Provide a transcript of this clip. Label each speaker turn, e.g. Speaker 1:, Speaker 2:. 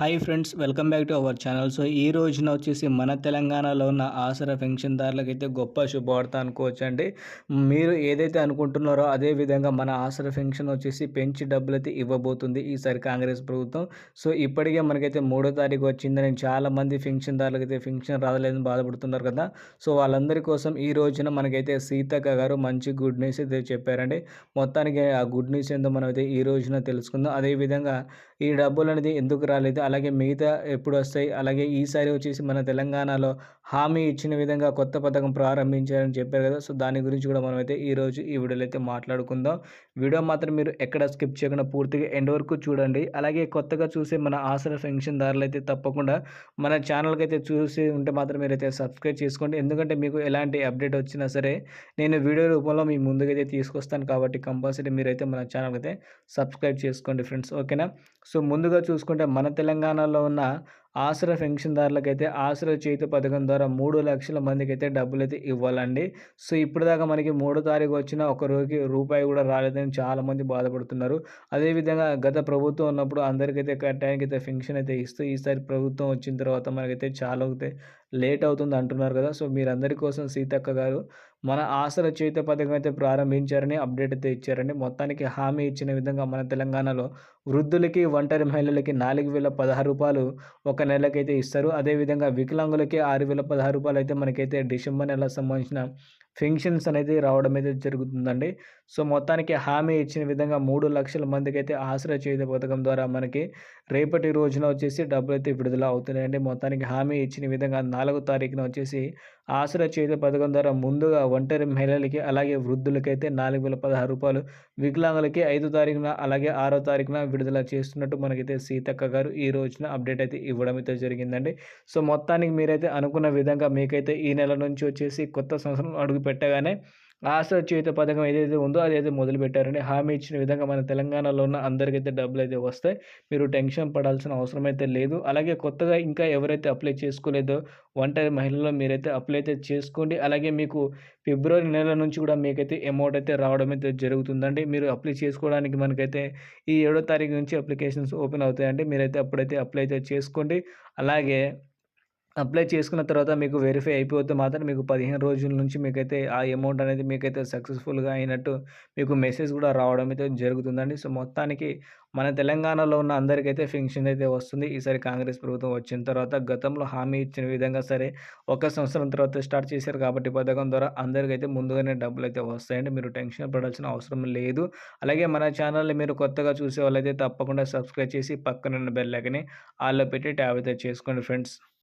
Speaker 1: Hi friends welcome back to our channel. So ఈ రోజున వచ్చేసి మన తెలంగాణలో ఉన్న ఆసరా పెన్షన్దారులకు అయితే గొప్ప శుభవార్త అనుకోవచ్చు అండి మీరు ఏదైతే అనుకుంటున్నారో అదే విధంగా మన ఆసరా పెన్షన్ వచ్చేసి పెంచి డబ్బులు అయితే ఇవ్వబోతుంది ఈసారి కాంగ్రెస్ ప్రభుత్వం. సో ఇప్పటికే మనకైతే మూడో తారీఖు వచ్చిందని చాలామంది పెన్షన్దారులకు అయితే పెన్షన్ రాదలేదని బాధపడుతున్నారు కదా. సో వాళ్ళందరి కోసం ఈ రోజున మనకైతే సీతక్క గారు మంచి గుడ్ న్యూస్ అయితే చెప్పారండి. మొత్తానికి ఆ గుడ్ న్యూస్ ఏందో మనం అయితే ఈ రోజున తెలుసుకుందాం. అదేవిధంగా ఈ డబ్బులు అనేది ఎందుకు రాలేదు అలాగే మిగతా ఎప్పుడు వస్తాయి అలాగే ఈసారి వచ్చేసి మన తెలంగాణలో హామీ ఇచ్చిన విధంగా కొత్త పథకం ప్రారంభించారని చెప్పారు కదా. సో దాని గురించి కూడా మనం అయితే ఈరోజు ఈ వీడియోలో అయితే మాట్లాడుకుందాం. వీడియో మాత్రం మీరు ఎక్కడ స్కిప్ చేయకుండా పూర్తిగా ఎండ్ వరకు చూడండి. అలాగే కొత్తగా చూసే మన ఆసర దారులు అయితే తప్పకుండా మన ఛానల్కి అయితే చూసి ఉంటే మాత్రం మీరైతే సబ్స్క్రైబ్ చేసుకోండి. ఎందుకంటే మీకు ఎలాంటి అప్డేట్ వచ్చినా సరే నేను వీడియో రూపంలో మీ ముందుకైతే తీసుకొస్తాను. కాబట్టి కంపల్సరీ మీరైతే మన ఛానల్కి అయితే సబ్స్క్రైబ్ చేసుకోండి ఫ్రెండ్స్. ఓకేనా? సో ముందుగా చూసుకుంటే మన తెలంగాణ తెలంగాణలో ఉన్న ఆసరా పెన్షన్దారులకైతే ఆసరా చేతి పథకం ద్వారా మూడు లక్షల మందికి అయితే డబ్బులు అయితే ఇవ్వాలండి. సో ఇప్పటిదాకా దాకా మనకి మూడో తారీఖు వచ్చిన ఒక రోజుకి రూపాయి కూడా రాలేదని చాలామంది బాధపడుతున్నారు. అదేవిధంగా గత ప్రభుత్వం ఉన్నప్పుడు అందరికైతే కట్టానికి అయితే పెన్షన్ అయితే ఇస్తూ ఈసారి ప్రభుత్వం వచ్చిన తర్వాత మనకైతే చాలా అయితే లేట్ అవుతుంది అంటున్నారు కదా. సో మీరందరి కోసం సీతక్క గారు మన ఆసర చేత పథకం అయితే ప్రారంభించారని అప్డేట్ అయితే ఇచ్చారండి. మొత్తానికి హామీ ఇచ్చిన విధంగా మన తెలంగాణలో వృద్ధులకి ఒంటరి మహిళలకి నాలుగు వేల పదహారు రూపాయలు ఒక నెలకైతే ఇస్తారు. అదేవిధంగా వికలాంగులకి ఆరు వేల పదహారు రూపాయలు అయితే మనకైతే డిసెంబర్ నెలకు సంబంధించిన పెన్షన్స్ అనేది రావడం అయితే జరుగుతుందండి. సో మొత్తానికి హామీ ఇచ్చిన విధంగా మూడు లక్షల మందికి అయితే ఆశ్రయ చేయుత పథకం ద్వారా మనకి రేపటి రోజున వచ్చేసి డబ్బులు అయితే విడుదల అవుతున్నాయండి. మొత్తానికి హామీ ఇచ్చిన విధంగా నాలుగో తారీఖున వచ్చేసి ఆశ్రయ చేయుత పథకం ద్వారా ముందుగా ఒంటరి మహిళలకి అలాగే వృద్ధులకైతే నాలుగు వేల పదహారు రూపాయలు వికలాంగులకి ఐదు తారీఖున అలాగే ఆరో తారీఖున విడుదల చేస్తున్నట్టు మనకైతే సీతక్క గారు ఈ రోజున అప్డేట్ అయితే ఇవ్వడం అయితే జరిగిందండి. సో మొత్తానికి మీరైతే అనుకున్న విధంగా మీకైతే ఈ నెల నుంచి వచ్చేసి కొత్త సంవత్సరం అడుగు పెట్టగానే ఆశ చేత పథకం ఏదైతే ఉందో అదైతే మొదలు పెట్టారండి హామీ ఇచ్చిన విధంగా మన తెలంగాణలో ఉన్న అందరికైతే డబ్బులు అయితే వస్తాయి. మీరు టెన్షన్ పడాల్సిన అవసరం అయితే లేదు. అలాగే కొత్తగా ఇంకా ఎవరైతే అప్లై చేసుకోలేదో ఒంటరి మహిళల్లో మీరైతే అప్లై అయితే చేసుకోండి. అలాగే మీకు ఫిబ్రవరి నెల నుంచి కూడా మీకైతే అమౌంట్ అయితే రావడం అయితే జరుగుతుందండి. మీరు అప్లై చేసుకోవడానికి మనకైతే ఈ ఏడో తారీఖు నుంచి అప్లికేషన్స్ ఓపెన్ అవుతాయండి. మీరైతే అప్పుడైతే అప్లై అయితే చేసుకోండి. అలాగే అప్లై చేసుకున్న తర్వాత మీకు వెరిఫై అయిపోతే మాత్రం మీకు పదిహేను రోజుల నుంచి మీకైతే ఆ అమౌంట్ అనేది మీకైతే సక్సెస్ఫుల్గా అయినట్టు మీకు మెసేజ్ కూడా రావడం అయితే జరుగుతుందండి. సో మొత్తానికి మన తెలంగాణలో ఉన్న అందరికైతే ఫెన్షన్ అయితే వస్తుంది. ఈసారి కాంగ్రెస్ ప్రభుత్వం వచ్చిన తర్వాత గతంలో హామీ ఇచ్చిన విధంగా సరే ఒక సంవత్సరం తర్వాత స్టార్ట్ చేశారు కాబట్టి పథకం ద్వారా అందరికైతే ముందుగానే డబ్బులు అయితే వస్తాయండి. మీరు టెన్షన్ పడాల్సిన అవసరం లేదు. అలాగే మన ఛానల్ని మీరు కొత్తగా చూసే వాళ్ళైతే తప్పకుండా సబ్స్క్రైబ్ చేసి పక్కన బెల్ ఆల్లో పెట్టి ట్యాబ్ అయితే చేసుకోండి ఫ్రెండ్స్.